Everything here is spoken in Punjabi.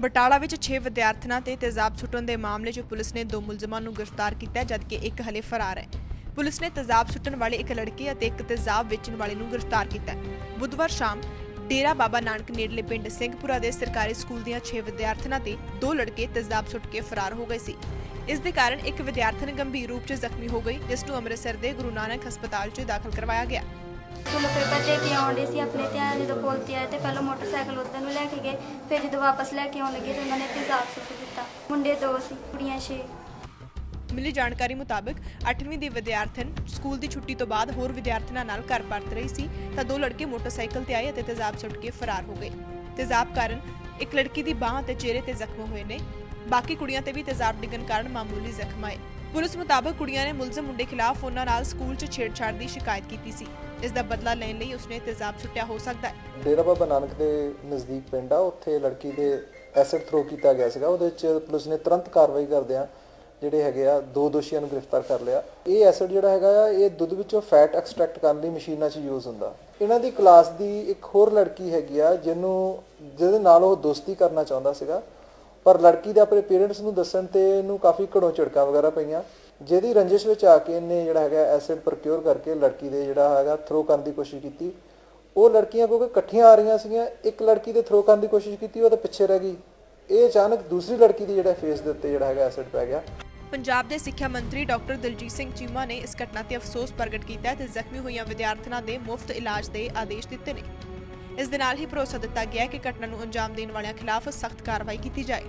ਬਟਾਲਾ ਵਿੱਚ 6 ਵਿਦਿਆਰਥਣਾਂ ਤੇ ਤੇਜ਼ਾਬ ਸੁੱਟਣ ਦੇ ਮਾਮਲੇ 'ਚ ਪੁਲਿਸ ਨੇ ਦੋ ਮੁਲਜ਼ਮਾਂ ਨੂੰ ਗ੍ਰਿਫਤਾਰ ਕੀਤਾ, ਜਦਕਿ ਇੱਕ ਹਲੇ ਫਰਾਰ ਹੈ। ਪੁਲਿਸ ਨੇ ਤੇਜ਼ਾਬ ਸੁੱਟਣ ਵਾਲੇ ਇੱਕ ਲੜਕੀ ਅਤੇ ਇੱਕ ਤੇਜ਼ਾਬ ਵੇਚਣ ਵਾਲੇ ਨੂੰ ਗ੍ਰਿਫਤਾਰ ਕੀਤਾ। ਬੁੱਧਵਾਰ ਸ਼ਾਮ, ਡੇਰਾ ਬਾਬਾ ਨਾਨਕ ਨੇੜਲੇ ਪਿੰਡ ਸਿੰਘਪੁਰਾ ਦੇ ਸਰਕਾਰੀ ਸਕੂਲ ਦੀਆਂ 6 ਵਿਦਿਆਰਥਣਾਂ ਤੇ ਦੋ ਲੜਕੇ ਤੇਜ਼ਾਬ ਸੁੱਟ ਕੇ ਫਰਾਰ ਹੋ ਗਏ ਸੀ। ਇਸ ਦੇ ਕਾਰਨ ਇੱਕ ਵਿਦਿਆਰਥਣ ਗੰਭੀਰ ਰੂਪ 'ਚ ਜ਼ਖਮੀ ਹੋ ਗਈ, ਜਿਸ ਨੂੰ ਅੰਮ੍ਰਿਤਸਰ ਦੇ ਗੁਰੂ ਨਾਨਕ ਹਸਪਤਾਲ 'ਚ ਦਾਖਲ ਕਰਵਾਇਆ ਗਿਆ। ਸਕੂਲੋਂ ਪੇਪਰ ਦੇ ਕੇ ਆਉਂਦੇ ਸੀ ਆਪਣੇ ਧਿਆਨ ਜਦੋਂ ਪੁੱਲ ਤੇ ਆਏ ਤੇ ਪਹਿਲਾਂ ਮੋਟਰਸਾਈਕਲ ਉੱਧਰ ਨੂੰ ਲੈ ਕੇ ਗਏ, ਫਿਰ ਜਦੋਂ ਵਾਪਸ ਲੈ ਕੇ ਆਉਣ ਲੱਗੇ ਤੇ ਉਹਨਾਂ ਨੇ ਤੇਜ਼ਾਬ ਸੁੱਟ ਦਿੱਤਾ ਮੁੰਡੇ ਦੋ ਸੀ, ਕੁੜੀਆਂ ਛੇ। ਮਿਲੀ ਜਾਣਕਾਰੀ ਮੁਤਾਬਕ 8ਵੀਂ ਦੀ ਵਿਦਿਆਰਥਣ ਸਕੂਲ ਦੀ ਛੁੱਟੀ ਤੋਂ ਬਾਅਦ ਹੋਰ ਵਿਦਿਆਰਥਣਾਂ ਨਾਲ ਘਰ ਪਰਤ ਰਹੀ ਸੀ ਤਾਂ ਦੋ ਲੜਕੇ ਮੋਟਰਸਾਈਕਲ ਤੇ ਆਏ ਅਤੇ ਤੇਜ਼ਾਬ ਸੁੱਟ ਕੇ ਫਰਾਰ ਹੋ ਗਏ। ਤੇਜ਼ਾਬ ਕਾਰਨ ਇੱਕ ਲੜਕੀ ਦੀ ਬਾਹ ਅਤੇ ਚਿਹਰੇ ਤੇ ਜ਼ਖਮ ਹੋਏ ਨੇ। ਬਾਕੀ ਕੁੜੀਆਂ ਤੇ ਵੀ ਤੇਜ਼ਾਬ ਡਿੱਗਣ ਕਾਰਨ ਮਾਮੂਲੀ ਜ਼ਖਮ ਆਏ। ਪੁਲਿਸ ਮੁਤਾਬਕ ਕੁੜੀਆਂ ਨੇ ਮੁਲਜ਼ਮ ਮੁੰਡੇ ਖਿਲਾਫ ਉਹਨਾਂ ਨਾਲ ਸਕੂਲ 'ਚ ਛੇੜਛਾੜ ਦੀ ਸ਼ਿਕਾਇਤ ਕੀਤੀ ਸੀ। ਇਸ ਦਾ ਬਦਲਾ ਲੈਣ ਲਈ ਉਸਨੇ ਤੇਜ਼ਾਬ ਸੁੱਟਿਆ ਹੋ ਸਕਦਾ ਹੈ। ਡੇਰਾ ਬਾਬਾ ਨਾਨਕ ਦੇ ਨਜ਼ਦੀਕ ਪਿੰਡ ਆ, ਉੱਥੇ ਲੜਕੀ ਦੇ ਐਸਿਡ ਥਰੋ ਕੀਤਾ ਗਿਆ ਸੀਗਾ। ਉਹਦੇ ਵਿੱਚ ਪੁਲਿਸ ਨੇ ਤੁਰੰਤ ਕਾਰਵਾਈ ਕਰਦਿਆਂ ਜਿਹੜੇ ਹੈਗੇ ਆ, ਦੋ ਦੋਸ਼ੀਆਂ ਨੂੰ ਗ੍ਰਿਫਤਾਰ ਕਰ ਲਿਆ। ਇਹ ਐਸਿਡ ਜਿਹੜਾ ਹੈਗਾ ਆ, ਇਹ ਦੁੱਧ ਵਿੱਚੋਂ ਫੈਟ ਐਕਸਟ੍ਰੈਕਟ ਕਰਨ ਲਈ ਮਸ਼ੀਨਾਂ 'ਚ ਯੂਜ਼ ਹੁੰਦਾ। ਇਹਨਾਂ ਦੀ ਕਲਾਸ ਦੀ ਇੱਕ ਹੋਰ ਲੜਕੀ ਹੈਗੀ ਆ, ਜਿਹਨੂੰ, ਜਿਹਦੇ ਨਾਲ ਉਹ ਦੋਸਤੀ ਕਰਨਾ ਚਾਹੁੰਦਾ ਸੀਗਾ। ਪਰ ਲੜਕੀ ਦੇ ਆਪਣੇ ਪੇਰੈਂਟਸ ਨੂੰ ਦੱਸਣ ਤੇ ਇਹਨੂੰ ਕਾਫੀ ਘੜੋਂ ਝੜਕਾਂ ਵਗੈਰਾ ਪਈਆਂ। ਜਿਹਦੀ ਰੰਜਿਸ਼ ਵਿੱਚ ਆ ਕੇ ਇਹਨੇ ਜਿਹੜਾ ਹੈਗਾ ਐਸਿਡ ਪ੍ਰੋਕਿਉਰ ਕਰਕੇ ਲੜਕੀ ਦੇ ਜਿਹੜਾ ਹੈਗਾ ਥਰੋ ਕਰਨ ਦੀ ਕੋਸ਼ਿਸ਼ ਕੀਤੀ। ਉਹ ਲੜਕੀਆਂ ਕਿਉਂਕਿ ਇਕੱਠੀਆਂ ਆ ਰਹੀਆਂ ਸੀਗੀਆਂ, ਇੱਕ ਲੜਕੀ ਦੇ ਥਰੋ ਕਰਨ ਦੀ ਕੋਸ਼ਿਸ਼ ਕੀਤੀ, ਉਹ ਤਾਂ ਪਿੱਛੇ ਰਹਿ ਗਈ। ਇਹ ਅਚਾਨਕ ਦੂਸਰੀ ਲੜਕੀ ਦੀ ਜਿਹੜਾ ਫੇਸ ਦੇ ਉੱਤੇ ਜਿਹੜਾ ਹੈਗਾ ਐਸਿਡ ਪੈ ਗਿਆ। ਪੰਜਾਬ ਦੇ ਸਿੱਖਿਆ ਮੰਤਰੀ ਡਾਕਟਰ ਦਲਜੀਤ ਸਿੰਘ ਚੀਮਾ ਨੇ ਇਸ ਘਟਨਾ ਤੇ ਅਫਸੋਸ ਪ੍ਰਗਟ ਕੀਤਾ ਹੈ ਤੇ ਜ਼ਖਮੀ ਹੋਈਆਂ ਵਿਦਿਆਰਥਣਾਂ ਦੇ ਮੁਫਤ ਇਲਾਜ ਦੇ ਆਦੇਸ਼ ਦਿੱਤੇ ਨੇ। ਇਸ ਦੇ ਨਾਲ ਹੀ ਭਰੋਸਾ ਦਿੱਤਾ ਗਿਆ ਹੈ ਕਿ ਘਟਨਾ ਨੂੰ ਅੰਜਾਮ ਦੇਣ ਵਾਲਿਆਂ ਖਿਲਾਫ ਸਖਤ ਕਾਰਵਾਈ ਕੀਤੀ ਜਾਏ।